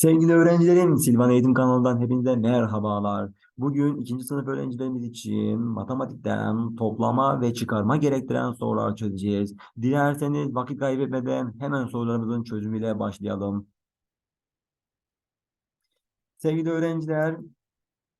Sevgili öğrencilerim, Silvan Eğitim kanalından hepinize merhabalar. Bugün ikinci sınıf öğrencilerimiz için matematikten toplama ve çıkarma gerektiren sorular çözeceğiz. Dilerseniz vakit kaybetmeden hemen sorularımızın çözümüyle başlayalım. Sevgili öğrenciler,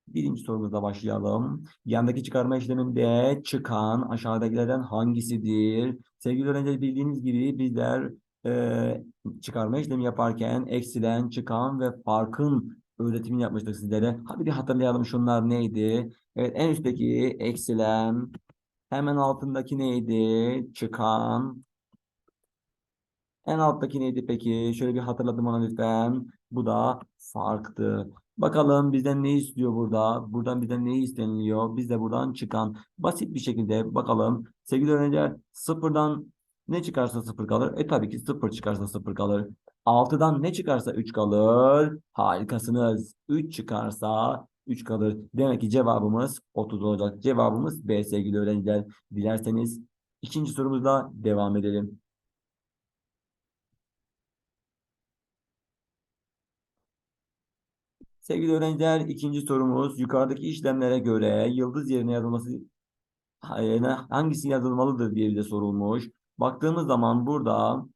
birinci sorumuzla başlayalım. Yandaki çıkarma işleminde çıkan aşağıdakilerden hangisidir? Sevgili öğrenciler bildiğiniz gibi bizler e, çıkarma işlemi yaparken eksilen, çıkan ve farkın öğretimini yapmıştık sizlere. Hadi bir hatırlayalım şunlar neydi? Evet en üstteki eksilen, hemen altındaki neydi? Çıkan. En alttaki neydi peki? Şöyle bir hatırladım ona lütfen. Bu da farktı. Bakalım bizden ne istiyor burada? Buradan bizden ne isteniliyor? Biz de buradan çıkan. Basit bir şekilde bakalım. Sevgili öğrenciler sıfırdan ne çıkarsa sıfır kalır. E tabii ki sıfır çıkarsa sıfır kalır. 6'dan ne çıkarsa 3 kalır. Harikasınız. 3 çıkarsa 3 kalır. Demek ki cevabımız 30 olacak. Cevabımız B sevgili öğrenciler. Dilerseniz ikinci sorumuzla devam edelim. Sevgili öğrenciler ikinci sorumuz yukarıdaki işlemlere göre yıldız yerine yazılması yerine hangisi yazılmalıdır diye bize sorulmuş. Baktığımız zaman burada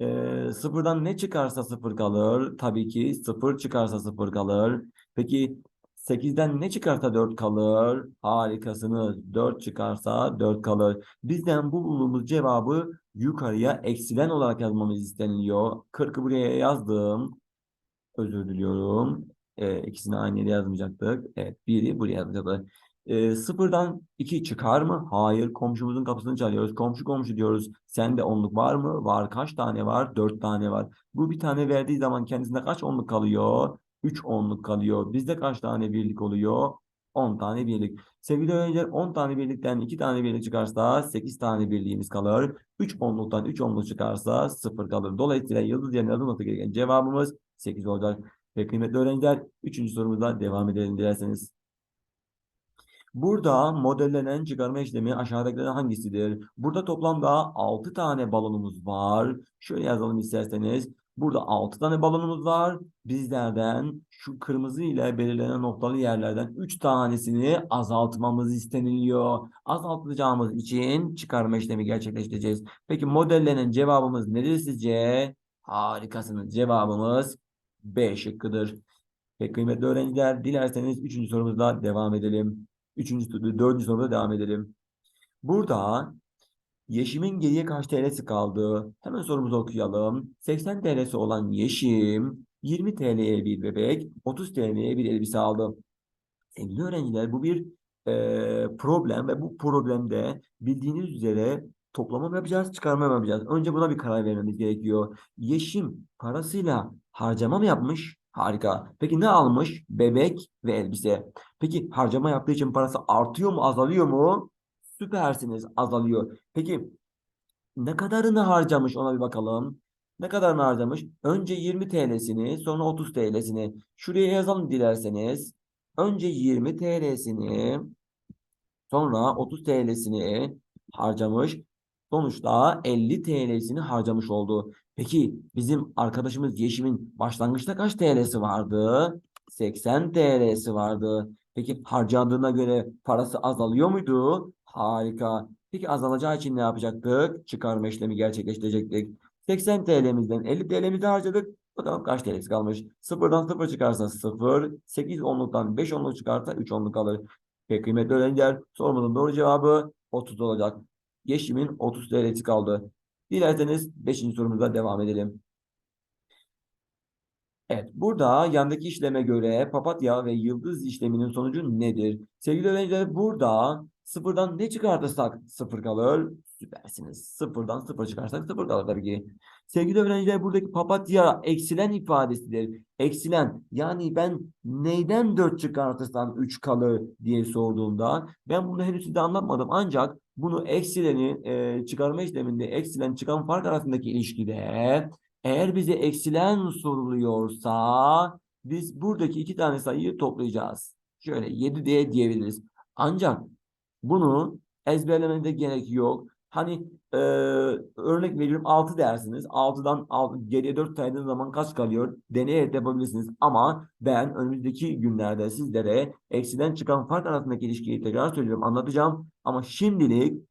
e, sıfırdan ne çıkarsa sıfır kalır. Tabii ki sıfır çıkarsa sıfır kalır. Peki 8'den ne çıkarsa 4 kalır. Harikasınız. 4 çıkarsa 4 kalır. Bizden bu bulduğumuz cevabı yukarıya eksilen olarak yazmamız isteniliyor. 40'ı buraya yazdım. Özür diliyorum. E, ikisini aynı yere yazmayacaktık. Evet, biri buraya yazacaktık. E, sıfırdan iki çıkar mı? Hayır. Komşumuzun kapısını çalıyoruz. Komşu komşu diyoruz. Sende onluk var mı? Var. Kaç tane var? Dört tane var. Bu bir tane verdiği zaman kendisinde kaç onluk kalıyor? Üç onluk kalıyor. Bizde kaç tane birlik oluyor? 10 tane birlik. Sevgili öğrenciler 10 tane birlikten 2 tane birlik çıkarsa 8 tane birliğimiz kalır. 3 onluktan 3 onluk çıkarsa 0 kalır. Dolayısıyla yıldız yerine yazılması gereken cevabımız 8 olacak. Ve kıymetli öğrenciler 3. sorumuzla devam edelim dilerseniz. Burada modellenen çıkarma işlemi aşağıdakilerden hangisidir? Burada toplamda 6 tane balonumuz var. Şöyle yazalım isterseniz. Burada 6 tane balonumuz var. Bizlerden şu kırmızı ile belirlenen noktalı yerlerden 3 tanesini azaltmamız isteniliyor. Azaltacağımız için çıkarma işlemi gerçekleştireceğiz. Peki modellenen cevabımız nedir sizce? Harikasınız. Cevabımız B şıkkıdır. Peki kıymetli öğrenciler dilerseniz 3. sorumuzla devam edelim. Üçüncü, dördüncü soruda devam edelim. Burada Yeşim'in geriye kaç TL'si kaldı? Hemen sorumuzu okuyalım. 80 TL'si olan Yeşim 20 TL'ye bir bebek, 30 TL'ye bir elbise aldı. Sevgili öğrenciler bu bir e, problem ve bu problemde bildiğiniz üzere toplama mı yapacağız, çıkarma mı yapacağız? Önce buna bir karar vermemiz gerekiyor. Yeşim parasıyla harcama mı yapmış? Harika. Peki ne almış? Bebek ve elbise. Peki harcama yaptığı için parası artıyor mu, azalıyor mu? Süpersiniz, azalıyor. Peki ne kadarını harcamış ona bir bakalım. Ne kadarını harcamış? Önce 20 TL'sini, sonra 30 TL'sini. Şuraya yazalım dilerseniz. Önce 20 TL'sini, sonra 30 TL'sini harcamış. Sonuçta 50 TL'sini harcamış oldu. Peki bizim arkadaşımız Yeşim'in başlangıçta kaç TL'si vardı? 80 TL'si vardı. Peki harcadığına göre parası azalıyor muydu? Harika. Peki azalacağı için ne yapacaktık? Çıkarma işlemi gerçekleştirecektik. 80 TL'mizden 50 TL'mizi harcadık. Bakalım kaç TL'si kalmış? Sıfırdan sıfır çıkarsa sıfır. 8 onluktan 5 onluk çıkarsa 3 onluk kalır. Peki kıymetli öğrenciler sorumuzun doğru cevabı 30 olacak. Yeşim'in 30 TL'si kaldı. Dilerseniz 5. sorumuza devam edelim. Evet, burada yandaki işleme göre papatya ve yıldız işleminin sonucu nedir? Sevgili öğrenciler burada sıfırdan ne çıkartırsak sıfır kalır. Süpersiniz. Sıfırdan sıfır çıkarsak sıfır kalır tabii ki. Sevgili öğrenciler buradaki papatya eksilen ifadesidir. Eksilen yani ben neyden 4 çıkartırsam 3 kalır diye sorduğumda ben bunu henüz size anlatmadım. Ancak bunu eksileni e, çıkarma işleminde eksilen çıkan fark arasındaki ilişkide eğer bize eksilen soruluyorsa biz buradaki iki tane sayıyı toplayacağız. Şöyle 7 diye diyebiliriz. Ancak bunu ezberlemenize gerek yok. Hani e, örnek veriyorum 6 dersiniz. 6'dan 6, geriye 4 saydığınız zaman kaç kalıyor? Deneyerek yapabilirsiniz. Ama ben önümüzdeki günlerde sizlere eksiden çıkan fark arasındaki ilişkiyi tekrar söylüyorum. Anlatacağım. Ama şimdilik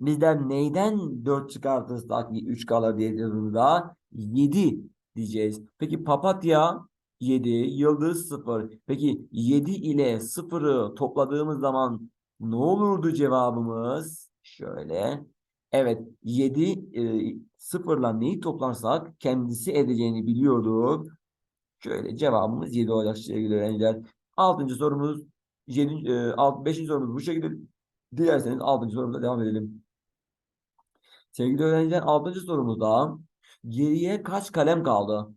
bizler neyden 4 çıkartırsak 3 kalır diye yazımızda 7 diyeceğiz. Peki papatya 7, yıldız 0. Peki 7 ile 0'ı topladığımız zaman ne olurdu cevabımız? Şöyle. Evet 7 e, 0'la neyi toplarsak kendisi edeceğini biliyorduk. Şöyle cevabımız 7 olacak sevgili öğrenciler. 6. sorumuz 7, e, 6, 5. sorumuz bu şekilde. Dilerseniz 6. sorumuza devam edelim. Sevgili öğrenciler 6. sorumuzda geriye kaç kalem kaldı?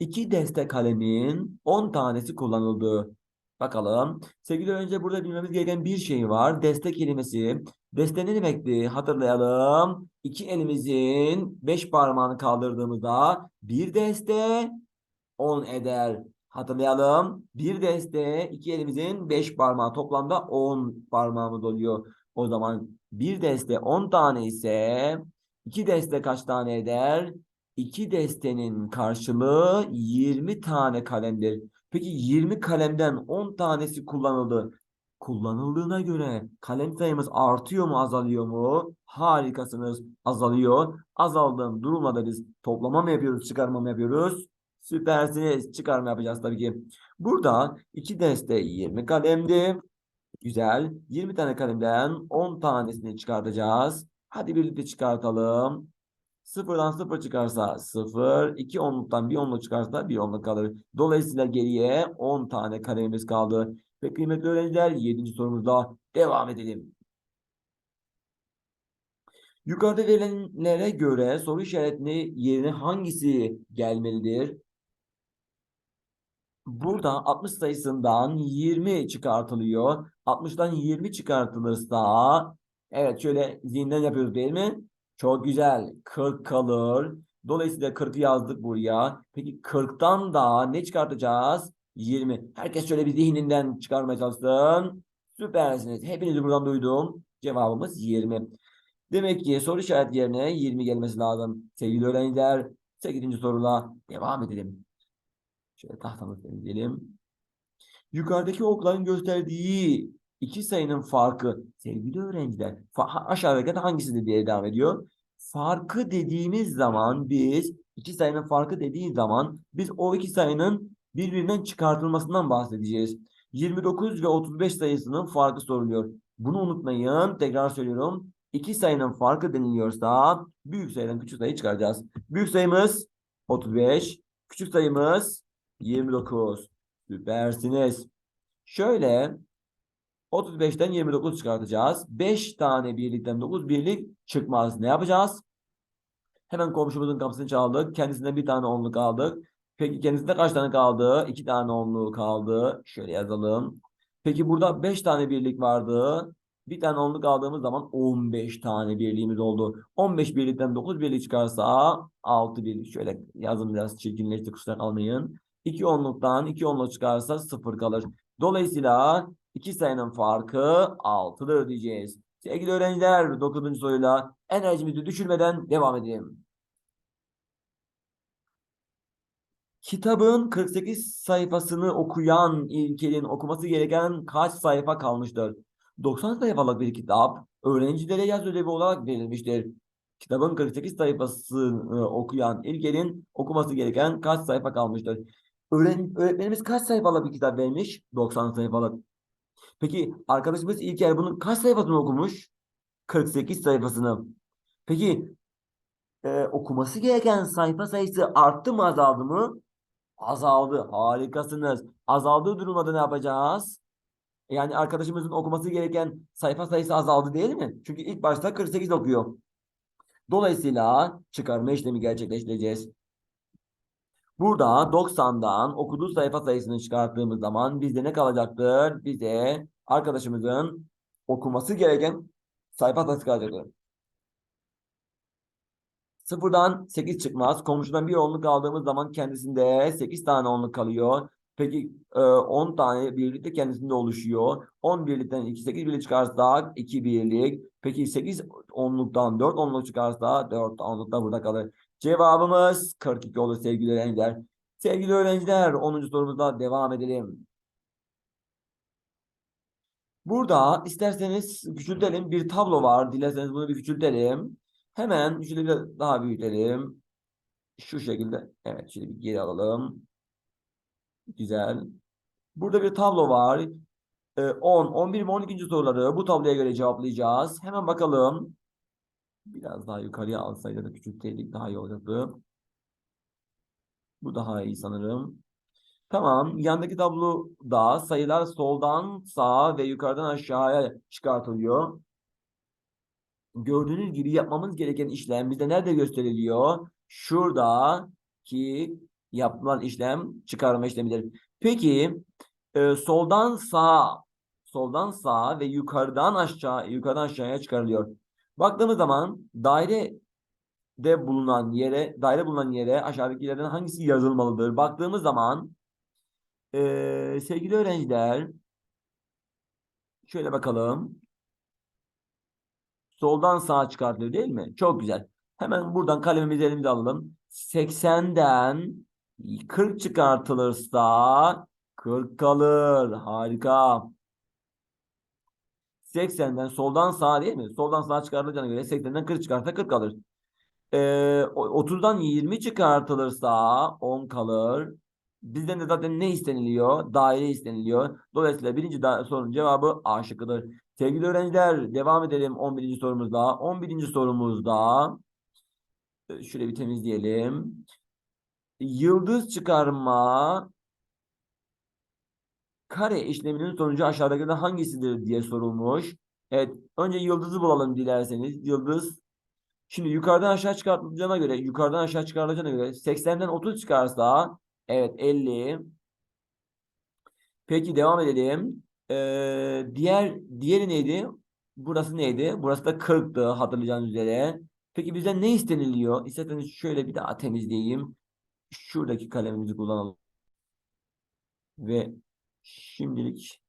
İki deste kalemin 10 tanesi kullanıldı. Bakalım. Sevgili öğrenciler burada bilmemiz gereken bir şey var. Deste kelimesi. Deste ne demekti? Hatırlayalım. İki elimizin beş parmağını kaldırdığımızda bir deste 10 eder. Hatırlayalım. Bir deste iki elimizin 5 parmağı toplamda 10 parmağımız oluyor. O zaman bir deste 10 tane ise iki deste kaç tane eder? İki destenin karşılığı 20 tane kalemdir. Peki 20 kalemden 10 tanesi kullanıldı. Kullanıldığına göre kalem sayımız artıyor mu azalıyor mu? Harikasınız azalıyor. Azaldığım durumda biz toplama mı yapıyoruz çıkarma mı yapıyoruz? Süpersiniz. Çıkarma yapacağız tabii ki. Burada iki deste 20 kalemdi. Güzel. 20 tane kalemden 10 tanesini çıkartacağız. Hadi birlikte çıkartalım. Sıfırdan sıfır çıkarsa sıfır. iki onluktan bir onluk çıkarsa bir onluk kalır. Dolayısıyla geriye 10 tane kalemimiz kaldı. Ve kıymetli öğrenciler 7. sorumuzda devam edelim. Yukarıda verilenlere göre soru işaretini yerine hangisi gelmelidir? Burada 60 sayısından 20 çıkartılıyor. 60'dan 20 çıkartılırsa evet şöyle zihinden yapıyoruz değil mi? Çok güzel. 40 kalır. Dolayısıyla 40'ı yazdık buraya. Peki 40'tan da ne çıkartacağız? 20. Herkes şöyle bir zihninden çıkarmaya çalışsın. Süpersiniz. Hepinizi buradan duydum. Cevabımız 20. Demek ki soru işaret yerine 20 gelmesi lazım. Sevgili öğrenciler 8. soruyla devam edelim. Şöyle tahtamızı temizleyelim. Yukarıdaki okların gösterdiği iki sayının farkı sevgili öğrenciler fa aşağıdaki hangisidir diye devam ediyor. Farkı dediğimiz zaman biz iki sayının farkı dediği zaman biz o iki sayının birbirinden çıkartılmasından bahsedeceğiz. 29 ve 35 sayısının farkı soruluyor. Bunu unutmayın. Tekrar söylüyorum. İki sayının farkı deniliyorsa büyük sayıdan küçük sayı çıkaracağız. Büyük sayımız 35. Küçük sayımız 29. Süpersiniz. Şöyle 35'ten 29 çıkartacağız. 5 tane birlikten 9 birlik çıkmaz. Ne yapacağız? Hemen komşumuzun kapısını çaldık. Kendisinden bir tane onluk aldık. Peki kendisinde kaç tane kaldı? 2 tane onluğu kaldı. Şöyle yazalım. Peki burada 5 tane birlik vardı. Bir tane onluk aldığımız zaman 15 tane birliğimiz oldu. 15 birlikten 9 birlik çıkarsa 6 birlik. Şöyle yazın biraz çirkinleşti kusura kalmayın. 2 onluktan 2 onluk çıkarsa 0 kalır. Dolayısıyla iki sayının farkı 6'dır diyeceğiz. Sevgili öğrenciler 9. soruyla enerjimizi düşürmeden devam edelim. Kitabın 48 sayfasını okuyan İlker'in okuması gereken kaç sayfa kalmıştır? 90 sayfalık bir kitap öğrencilere yaz ödevi olarak verilmiştir. Kitabın 48 sayfasını okuyan İlker'in okuması gereken kaç sayfa kalmıştır? Öğren öğretmenimiz kaç sayfalık bir kitap vermiş? 90 sayfalık. Peki arkadaşımız İlker bunun kaç sayfasını okumuş? 48 sayfasını. Peki e, okuması gereken sayfa sayısı arttı mı azaldı mı? Azaldı. Harikasınız. Azaldığı durumda ne yapacağız? Yani arkadaşımızın okuması gereken sayfa sayısı azaldı değil mi? Çünkü ilk başta 48 okuyor. Dolayısıyla çıkarma işlemi gerçekleştireceğiz. Burada 90'dan okuduğu sayfa sayısını çıkarttığımız zaman bizde ne kalacaktır? Bize arkadaşımızın okuması gereken sayfa sayısı kalacaktır. Sıfırdan 8 çıkmaz. Komşudan bir onluk aldığımız zaman kendisinde 8 tane onluk kalıyor. Peki e, 10 tane birlik de kendisinde oluşuyor. 10 birlikten 2 8 birlik çıkarsa 2 birlik. Peki 8 onluktan 4 onluk çıkarsa 4 onluk da burada kalır. Cevabımız 42 olur sevgili öğrenciler. Sevgili öğrenciler 10. sorumuzda devam edelim. Burada isterseniz küçültelim. Bir tablo var. Dilerseniz bunu bir küçültelim. Hemen şöyle bir daha büyütelim. Şu şekilde. Evet şöyle bir geri alalım. Güzel. Burada bir tablo var. Ee, 10, 11 ve 12. soruları bu tabloya göre cevaplayacağız. Hemen bakalım. Biraz daha yukarıya alsaydı da küçültseydik daha iyi olacaktı. Bu daha iyi sanırım. Tamam. Yandaki tabloda sayılar soldan sağa ve yukarıdan aşağıya çıkartılıyor. Gördüğünüz gibi yapmamız gereken işlem bizde nerede gösteriliyor? Şurada ki yapılan işlem çıkarma işlemidir. Peki e, soldan sağa soldan sağa ve yukarıdan aşağı yukarıdan aşağıya çıkarılıyor. Baktığımız zaman daire de bulunan yere daire bulunan yere aşağıdakilerden hangisi yazılmalıdır? Baktığımız zaman e, sevgili öğrenciler şöyle bakalım. Soldan sağa çıkartılıyor değil mi? Çok güzel. Hemen buradan kalemimizi elimize alalım. 80'den 40 çıkartılırsa 40 kalır. Harika. 80'den soldan sağa değil mi? Soldan sağa çıkarılacağına göre 80'den 40 çıkarsa 40 kalır. Ee, o- 30'dan 20 çıkartılırsa 10 kalır. Bizden de zaten ne isteniliyor? Daire isteniliyor. Dolayısıyla birinci sorunun cevabı A şıkkıdır. Sevgili öğrenciler devam edelim 11. sorumuzda. 11. sorumuzda e, şöyle bir temizleyelim. Yıldız çıkarma kare işleminin sonucu aşağıdakilerden hangisidir diye sorulmuş. Evet, önce yıldızı bulalım dilerseniz. Yıldız Şimdi yukarıdan aşağı çıkartılacağına göre, yukarıdan aşağı çıkarılacağına göre 80'den 30 çıkarsa evet 50. Peki devam edelim. Ee, diğer diğeri neydi? Burası neydi? Burası da 40'tı hatırlayacağınız üzere. Peki bizden ne isteniliyor? İsterseniz şöyle bir daha temizleyeyim. Şuradaki kalemimizi kullanalım. Ve şimdilik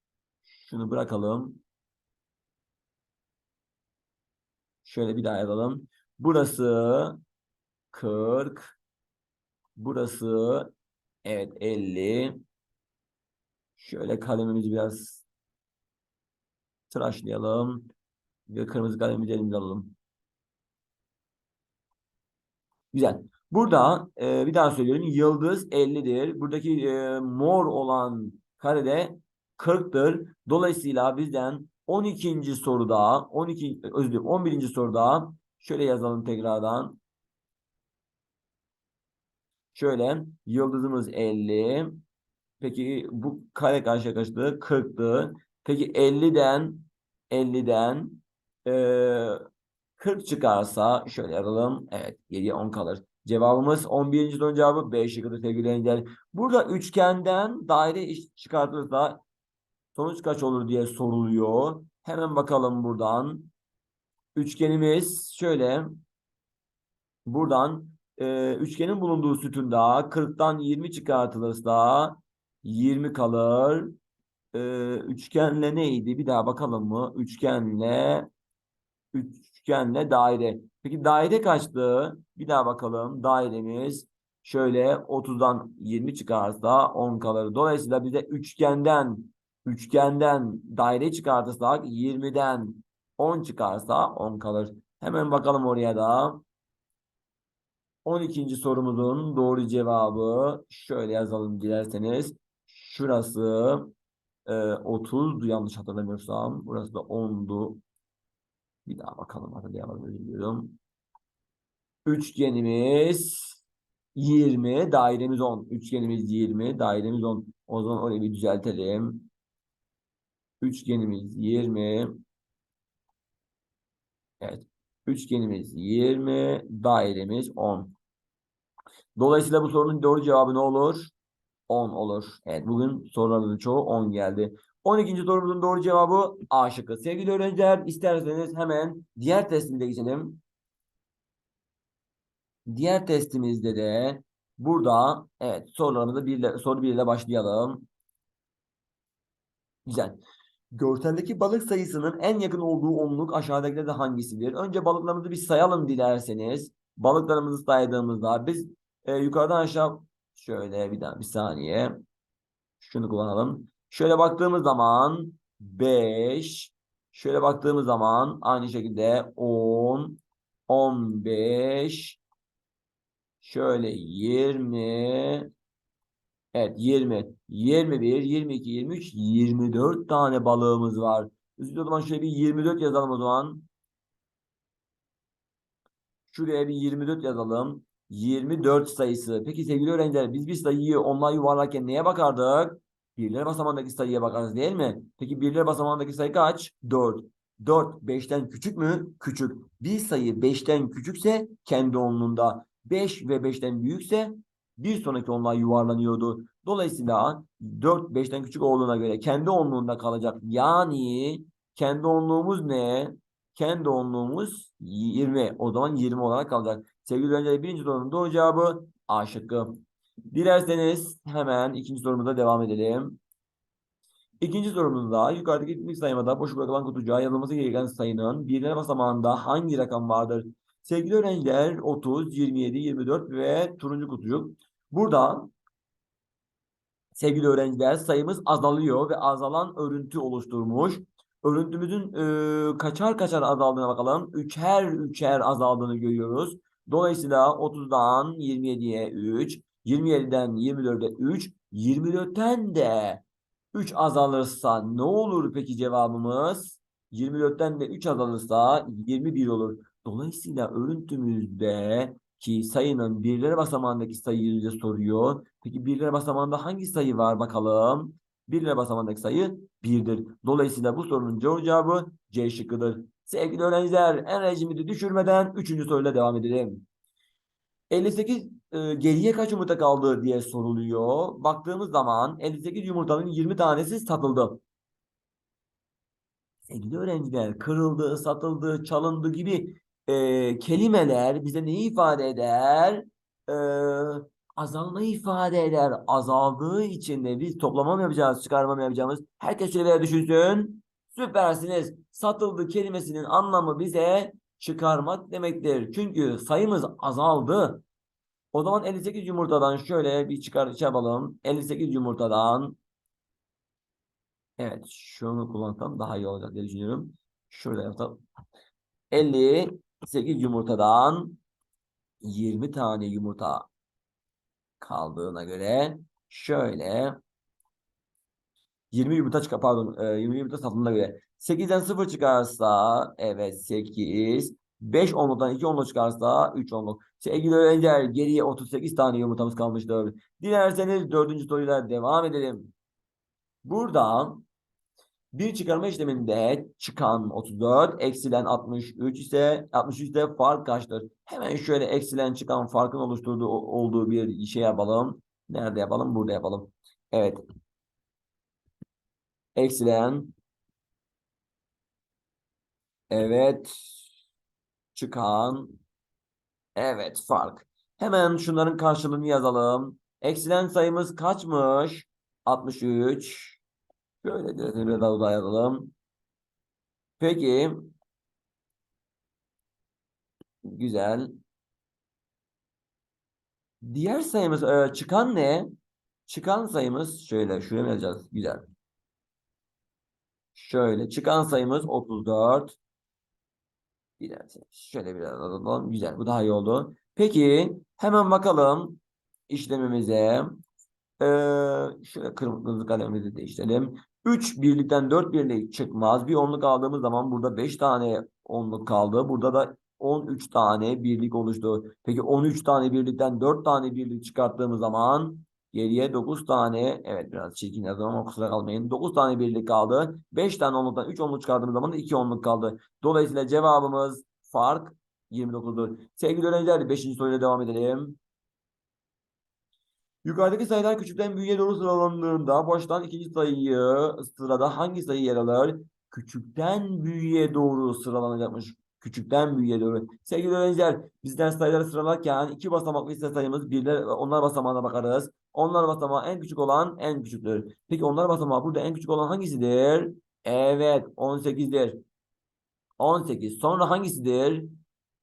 şunu bırakalım. Şöyle bir daha yazalım. Burası 40. Burası evet 50. Şöyle kalemimizi biraz tıraşlayalım. Ve kırmızı kalemimizi elimize alalım. Güzel. Burada e, bir daha söylüyorum. Yıldız 50'dir. Buradaki e, mor olan karede 40'tır. Dolayısıyla bizden 12. soruda 12 özür dilerim 11. soruda şöyle yazalım tekrardan. Şöyle yıldızımız 50. Peki bu kare karşıya kaçtı? 40'tı. Peki 50'den 50'den eee 40 çıkarsa şöyle yazalım. Evet geriye 10 kalır. Cevabımız 11. sorunun cevabı B şıkkıdır sevgili öğrenciler. Burada üçgenden daire iş çıkartılırsa sonuç kaç olur diye soruluyor. Hemen bakalım buradan. Üçgenimiz şöyle. Buradan e, üçgenin bulunduğu sütunda 40'tan 20 çıkartılırsa 20 kalır. E, üçgenle neydi? Bir daha bakalım mı? Üçgenle üçgenle daire. Peki daire kaçtı? Bir daha bakalım. Dairemiz şöyle 30'dan 20 çıkarsa 10 kalır. Dolayısıyla bize üçgenden üçgenden daire çıkartırsak 20'den 10 çıkarsa 10 kalır. Hemen bakalım oraya da. 12. sorumuzun doğru cevabı şöyle yazalım dilerseniz. Şurası e, 30'du yanlış hatırlamıyorsam. Burası da 10'du. Bir daha bakalım hatırlayamadım özür diliyorum. Üçgenimiz 20, dairemiz 10. Üçgenimiz 20, dairemiz 10. O zaman orayı bir düzeltelim. Üçgenimiz 20. Evet. Üçgenimiz 20, dairemiz 10. Dolayısıyla bu sorunun doğru cevabı ne olur? 10 olur. Evet bugün soruların çoğu 10 geldi. 12. sorumuzun doğru cevabı A şıkkı. Sevgili öğrenciler isterseniz hemen diğer testimize geçelim. Diğer testimizde de Burada evet sorularımızı bir ile, soru 1 ile başlayalım. Güzel. Görseldeki balık sayısının en yakın olduğu onluk aşağıdakilerden hangisidir? Önce balıklarımızı bir sayalım dilerseniz. Balıklarımızı saydığımızda biz e, yukarıdan aşağı şöyle bir daha bir saniye. Şunu kullanalım. Şöyle baktığımız zaman 5 şöyle baktığımız zaman aynı şekilde 10 15 şöyle 20 Evet 20, 21, 22, 23, 24 tane balığımız var. Üstüne o zaman şöyle bir 24 yazalım o zaman. Şuraya bir 24 yazalım. 24 sayısı. Peki sevgili öğrenciler biz bir sayıyı onlar yuvarlarken neye bakardık? Birler basamağındaki sayıya bakarız değil mi? Peki birler basamağındaki sayı kaç? 4. 4 5'ten küçük mü? Küçük. Bir sayı 5'ten küçükse kendi onluğunda. 5 ve 5'ten büyükse bir sonraki onluğa yuvarlanıyordu. Dolayısıyla 4 5'ten küçük olduğuna göre kendi onluğunda kalacak. Yani kendi onluğumuz ne? Kendi onluğumuz 20. O zaman 20 olarak kalacak. Sevgili öğrenciler birinci sorunun doğru cevabı A şıkkı. Dilerseniz hemen ikinci sorumuza devam edelim. İkinci sorumuzda yukarıdaki ilk sayımada boş bırakılan kutucuğa yazılması gereken sayının birler basamağında hangi rakam vardır? Sevgili öğrenciler 30, 27, 24 ve turuncu kutucuk. Burada sevgili öğrenciler sayımız azalıyor ve azalan örüntü oluşturmuş. Örüntümüzün e, kaçar kaçar azaldığına bakalım. Üçer üçer azaldığını görüyoruz. Dolayısıyla 30'dan 27'ye 3, 27'den 24'e 3, 24'ten de 3 azalırsa ne olur peki cevabımız? 24'ten de 3 azalırsa 21 olur. Dolayısıyla örüntümüzde ki sayının birler basamağındaki sayıyı bize soruyor. Peki birler basamağında hangi sayı var bakalım? Birler basamağındaki sayı 1'dir. Dolayısıyla bu sorunun doğru cevabı C şıkkıdır. Sevgili öğrenciler enerjimizi düşürmeden 3. soruyla devam edelim. 58 e, geriye kaç yumurta kaldı diye soruluyor. Baktığımız zaman 58 yumurtanın 20 tanesi satıldı. Sevgili öğrenciler kırıldı, satıldı, çalındı gibi e, kelimeler bize neyi ifade eder? E, azalma ifade eder. Azaldığı için de biz toplama mı yapacağız, çıkarma mı yapacağımız? Herkes şöyle düşünsün. Süpersiniz. Satıldı kelimesinin anlamı bize çıkarmak demektir. Çünkü sayımız azaldı. O zaman 58 yumurtadan şöyle bir çıkar yapalım. 58 yumurtadan Evet şunu kullansam daha iyi olacak diye düşünüyorum. Şurada yapalım. 58 yumurtadan 20 tane yumurta kaldığına göre şöyle 20 yumurta çıkar pardon e, 20 yumurta satıldığına göre 8'den 0 çıkarsa evet 8 5 onluktan 2 onluk çıkarsa 3 onluk. Sevgili öğrenciler geriye 38 tane yumurtamız kalmıştır. Dilerseniz dördüncü soruyla devam edelim. Burada bir çıkarma işleminde çıkan 34, eksilen 63 ise 63 ise fark kaçtır? Hemen şöyle eksilen çıkan farkın oluşturduğu olduğu bir şey yapalım. Nerede yapalım? Burada yapalım. Evet. Eksilen Evet. Çıkan Evet fark. Hemen şunların karşılığını yazalım. Eksilen sayımız kaçmış? 63. Şöyle biraz daha yazalım. Peki. Güzel. Diğer sayımız e, çıkan ne? Çıkan sayımız şöyle şuraya mı yazacağız? Güzel. Şöyle çıkan sayımız 34. Dilerseniz şöyle biraz alalım. Güzel. Bu daha iyi oldu. Peki hemen bakalım işlemimize. Ee, şöyle kırmızı kalemimizi değiştirelim. 3 birlikten 4 birlik çıkmaz. Bir onluk aldığımız zaman burada 5 tane onluk kaldı. Burada da 13 tane birlik oluştu. Peki 13 tane birlikten 4 tane birlik çıkarttığımız zaman geriye 9 tane evet biraz çirkin yazdım ama kusura kalmayın. 9 tane birlik kaldı. 5 tane onluktan 3 onluk çıkardığımız zaman da 2 onluk kaldı. Dolayısıyla cevabımız fark 29'dur. Sevgili öğrenciler 5. soruyla devam edelim. Yukarıdaki sayılar küçükten büyüğe doğru sıralandığında boştan ikinci sayıyı sırada hangi sayı yer alır? Küçükten büyüğe doğru sıralanacakmış. Küçükten büyüğe doğru. Sevgili öğrenciler, bizden sayıları sıralarken iki basamaklı ise sayımız birler, onlar basamağına bakarız. Onlar basamağı en küçük olan en küçüktür. Peki onlar basamağı burada en küçük olan hangisidir? Evet, 18'dir. 18. Sonra hangisidir?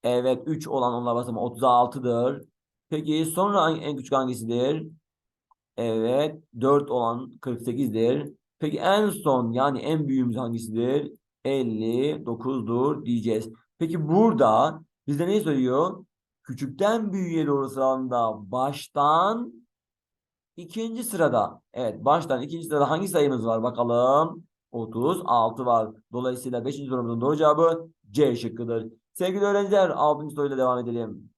Evet, 3 olan onlar basamağı 36'dır. Peki sonra en, küçük hangisidir? Evet, 4 olan 48'dir. Peki en son yani en büyüğümüz hangisidir? 59'dur diyeceğiz. Peki burada bize ne söylüyor? Küçükten büyüğe doğru sıralanda baştan ikinci sırada. Evet baştan ikinci sırada hangi sayımız var bakalım? 36 var. Dolayısıyla 5. sorumuzun doğru cevabı C şıkkıdır. Sevgili öğrenciler 6. soruyla devam edelim.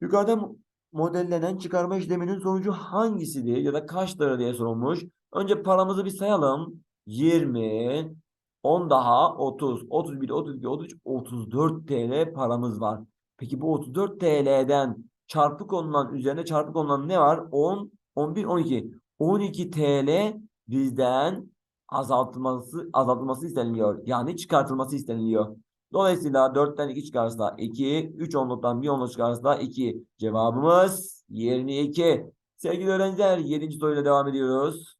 Yukarıda modellenen çıkarma işleminin sonucu hangisidir ya da kaçtır diye sorulmuş. Önce paramızı bir sayalım. 20, 10 daha 30, 31, 32, 33, 34 TL paramız var. Peki bu 34 TL'den çarpı konulan üzerine çarpı konulan ne var? 10, 11, 12. 12 TL bizden azaltılması azaltılması isteniliyor. Yani çıkartılması isteniliyor. Dolayısıyla 4'ten 2 çıkarsa 2, 3 onluktan 1 onluk çıkarsa 2. Cevabımız 22. Sevgili öğrenciler 7. soruyla devam ediyoruz.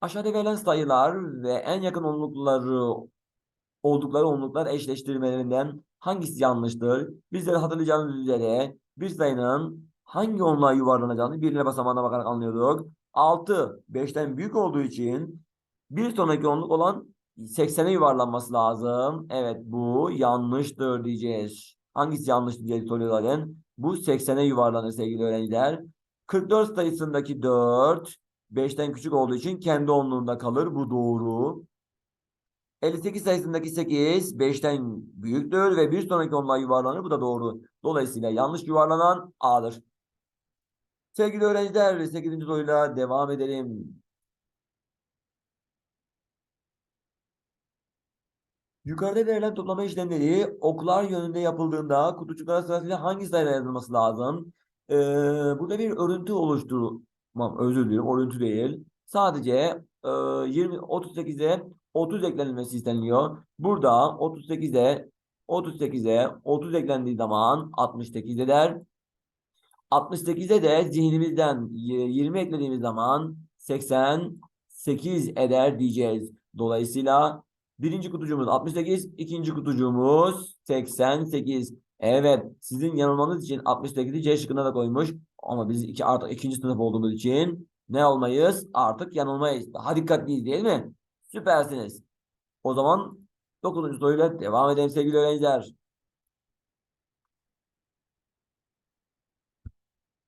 Aşağıda verilen sayılar ve en yakın onlukları oldukları onluklar eşleştirmelerinden hangisi yanlıştır? Bizlere hatırlayacağınız üzere bir sayının hangi onluğa yuvarlanacağını birine basamağına bakarak anlıyorduk. 6 5'ten büyük olduğu için bir sonraki onluk olan 80'e yuvarlanması lazım. Evet bu yanlıştır diyeceğiz. Hangisi yanlış diye soruyor zaten. Bu 80'e yuvarlanır sevgili öğrenciler. 44 sayısındaki 4 5'ten küçük olduğu için kendi onluğunda kalır. Bu doğru. 58 sayısındaki 8 5'ten büyüktür ve bir sonraki onluğa yuvarlanır. Bu da doğru. Dolayısıyla yanlış yuvarlanan A'dır. Sevgili öğrenciler 8. soruyla devam edelim. Yukarıda verilen toplama işlemleri oklar yönünde yapıldığında kutucuklar sırasıyla hangi sayılar yazılması lazım? Ee, burada bir örüntü oluşturmam. Özür dilerim. Örüntü değil. Sadece e, 20 38'e 30 eklenmesi isteniliyor. Burada 38'e 38'e 30 eklendiği zaman 68 eder. 68'e de zihnimizden 20 eklediğimiz zaman 88 eder diyeceğiz. Dolayısıyla birinci kutucuğumuz 68, ikinci kutucuğumuz 88. Evet, sizin yanılmanız için 68'i C şıkkına da koymuş. Ama biz iki, artık ikinci sınıf olduğumuz için ne olmayız? Artık yanılmayız. Daha dikkatliyiz değil mi? Süpersiniz. O zaman 9. soruyla devam edelim sevgili öğrenciler.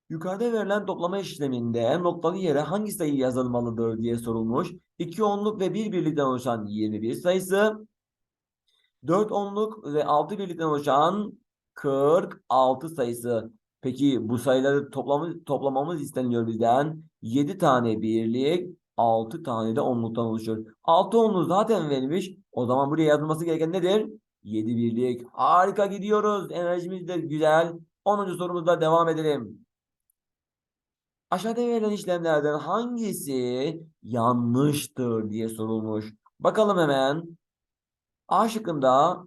Yukarıda verilen toplama işleminde noktalı yere hangi sayı yazılmalıdır diye sorulmuş. 2 onluk ve 1 birlikten oluşan 21 sayısı. 4 onluk ve 6 birlikten oluşan 46 sayısı. Peki bu sayıları toplamı, toplamamız isteniyor bizden. 7 tane birlik, 6 tane de onluktan oluşur. 6 onluk zaten verilmiş. O zaman buraya yazılması gereken nedir? 7 birlik. Harika gidiyoruz. Enerjimiz de güzel. 10. sorumuzda devam edelim. Aşağıda verilen işlemlerden hangisi yanlıştır diye sorulmuş. Bakalım hemen. A şıkkında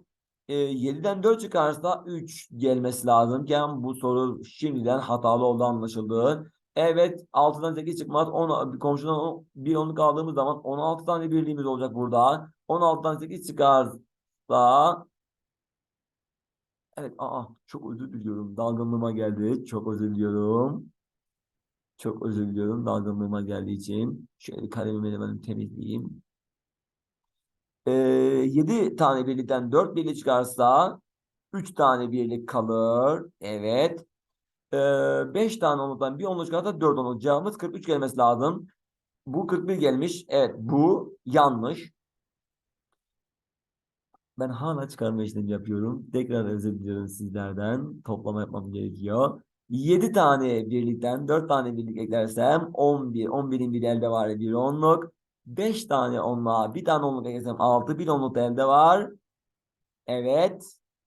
e, 7'den 4 çıkarsa 3 gelmesi lazımken bu soru şimdiden hatalı olduğu anlaşıldı. Evet 6'dan 8 çıkmaz. 10, komşudan bir onluk aldığımız zaman 16 tane birliğimiz olacak burada. 16'dan 8 çıkarsa Evet aa çok özür diliyorum. Dalgınlığıma geldi. Çok özür diliyorum. Çok özür diliyorum dalgınlığıma geldiği için. Şöyle kalemimi hemen temizleyeyim. Ee, 7 tane birlikten 4 birlik çıkarsa 3 tane birlik kalır. Evet. Ee, 5 tane onluktan bir onluk çıkarsa 4 onluk. Cevabımız 43 gelmesi lazım. Bu 41 gelmiş. Evet bu yanlış. Ben hala çıkarma işlemi yapıyorum. Tekrar özür diliyorum sizlerden. Toplama yapmam gerekiyor. 7 tane birlikten 4 tane birlik eklersem 11. 11'in bir elde var bir onluk. 5 tane onluğa bir tane onluk eklersem 6. Bir onluk elde var. Evet.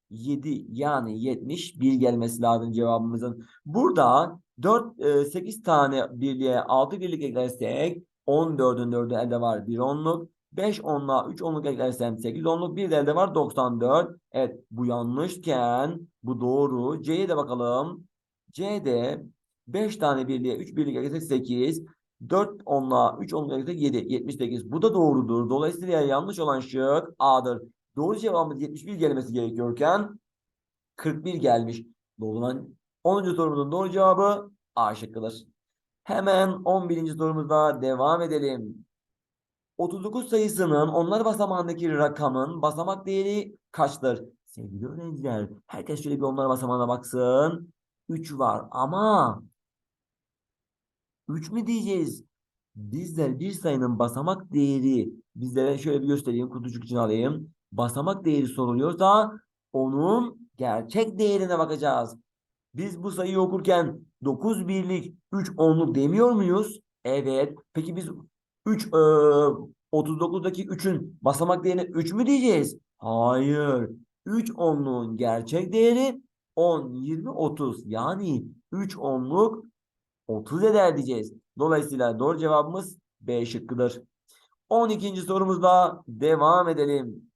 7 yani 71 gelmesi lazım cevabımızın. Burada 4 8 tane birliğe 6 birlik eklersek 14'ün 4'ü elde var bir onluk. 5 onla 3 onluk eklersem 8 onluk bir de elde var 94. Evet bu yanlışken bu doğru. C'ye de bakalım. C'de 5 tane birliğe 3 birlik eklersek 8. 4 onla 3 onluk eklersek 7. 78. Bu da doğrudur. Dolayısıyla yanlış olan şık A'dır. Doğru cevabımız 71 gelmesi gerekiyorken 41 gelmiş. Doğru olan 10. sorumuzun doğru cevabı A şıkkıdır. Hemen 11. sorumuzda devam edelim. 39 sayısının onlar basamağındaki rakamın basamak değeri kaçtır? Sevgili öğrenciler, herkes şöyle bir onlar basamağına baksın. 3 var ama 3 mü diyeceğiz? Bizler bir sayının basamak değeri bizlere şöyle bir göstereyim kutucuk için alayım. Basamak değeri soruluyorsa onun gerçek değerine bakacağız. Biz bu sayıyı okurken 9 birlik 3 onluk demiyor muyuz? Evet. Peki biz 3 e, 39'daki 3'ün basamak değerine 3 mü diyeceğiz? Hayır. 3 onluğun gerçek değeri 10, 20, 30. Yani 3 onluk 30 eder diyeceğiz. Dolayısıyla doğru cevabımız B şıkkıdır. 12. sorumuzla devam edelim.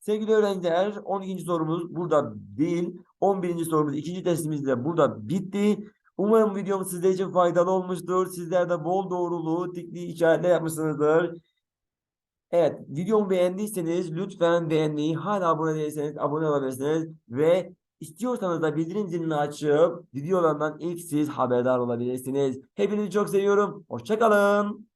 Sevgili öğrenciler 12. sorumuz burada değil. 11. sorumuz ikinci testimiz de burada bitti. Umarım videom sizler için faydalı olmuştur. Sizler de bol doğruluğu, tikli işaretler yapmışsınızdır. Evet, videomu beğendiyseniz lütfen beğenmeyi, hala abone değilseniz abone olabilirsiniz ve istiyorsanız da bildirim zilini açıp videolarımdan ilk siz haberdar olabilirsiniz. Hepinizi çok seviyorum. Hoşça kalın.